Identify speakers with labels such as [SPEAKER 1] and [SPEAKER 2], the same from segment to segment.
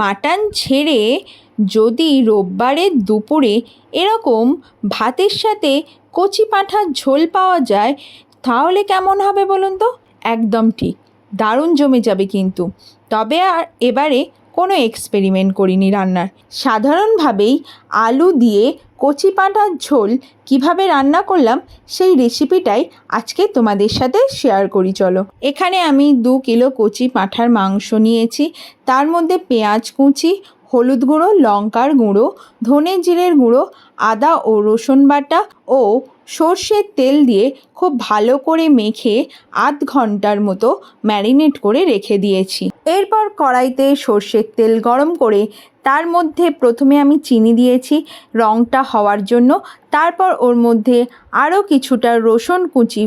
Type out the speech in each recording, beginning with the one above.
[SPEAKER 1] Mutton ছেড়ে যদি রোববারের দুপুরে এরকম ভাতের সাথে কচি পাঁঠার ঝোল পাওয়া যায়, তাহলে কেমন হবে বলুন তো? একদম ঠিক। দারুণ জমে যাবে কিন্তু। তবে আর এবারে কোনো এক্সপেরিমেন্ট করিনি রান্নার। সাধারণভাবেই আলু দিয়ে কচি পাঁঠার ঝোল কীভাবে রান্না করলাম সেই রেসিপিটাই আজকে তোমাদের সাথে শেয়ার করি, চলো। এখানে আমি দু কিলো কচি পাঁঠার মাংস নিয়েছি। তার মধ্যে পেঁয়াজ কুচি, হলুদ গুঁড়ো, লঙ্কার গুঁড়ো, ধনে জিরের গুঁড়ো, আদা ও রসুন বাটা ও সর্ষের তেল দিয়ে খুব ভালো করে মেখে আধ ঘণ্টার মতো ম্যারিনেট করে রেখে দিয়েছি। এরপর কড়াইতে সর্ষের তেল গরম করে তার মধ্যে প্রথমে আমি চিনি দিয়েছি রঙটা হওয়ার জন্য। তারপর ওর মধ্যে আরও কিছুটা রসুন কুচি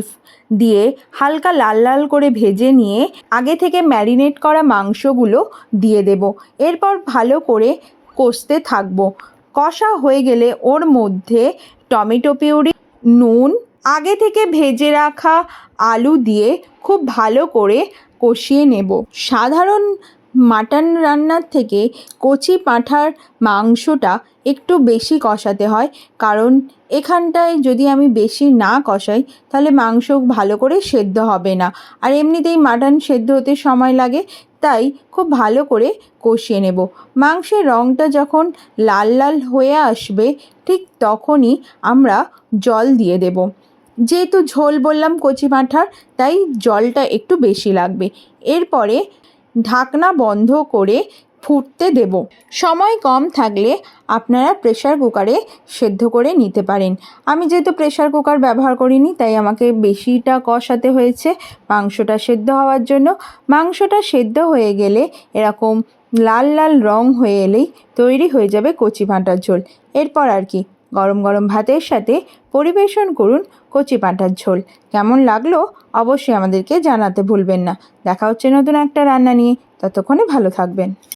[SPEAKER 1] দিয়ে হালকা লাল লাল করে ভেজে নিয়ে আগে থেকে ম্যারিনেট করা মাংসগুলো দিয়ে দেব। এরপর ভালো করে কষতে থাকব। কষা হয়ে গেলে ওর মধ্যে টমেটো পিউরি নুন আগে থেকে ভেজে রাখা আলু দিয়ে খুব ভালো করে কষিয়ে নেব। সাধারণ মাটন রান্নার থেকে কচি পাঁঠার মাংসটা একটু বেশি কষাতে হয়। কারণ এখানটায় যদি আমি বেশি না কষাই, তাহলে মাংস ভালো করে সেদ্ধ হবে না। আর এমনিতেই মাটন সেদ্ধ হতে সময় লাগে, তাই খুব ভালো করে কষিয়ে নেব। মাংসের রঙটা যখন লাল লাল হয়ে আসবে, ঠিক তখনই আমরা জল দিয়ে দেব। যেহেতু ঝোল বললাম কচি পাঁঠার, তাই জলটা একটু বেশি লাগবে। এরপরে ঢাকনা বন্ধ করে ফুটতে দেব। সময় কম থাকলে আপনারা প্রেশার কুকারে সেদ্ধ করে নিতে পারেন। আমি যেহেতু প্রেশার কুকার ব্যবহার করিনি, তাই আমাকে বেশিটা কষাতে হয়েছে। মাংসটা সেদ্ধ হওয়ার জন্য। মাংসটা সেদ্ধ হয়ে গেলে এরকম লাল লাল রং হয়ে এলেই তৈরি হয়ে যাবে কচি ভাঁটার ঝোল। এরপর আর কি গরম গরম ভাতের সাথে পরিবেশন করুন কচি পাঁঠার ঝোল। কেমন লাগল অবশ্যই আমাদেরকে জানাতে ভুলবেন না। দেখা হচ্ছে নতুন একটা রান্না নিয়ে। ততক্ষণে ভালো থাকবেন।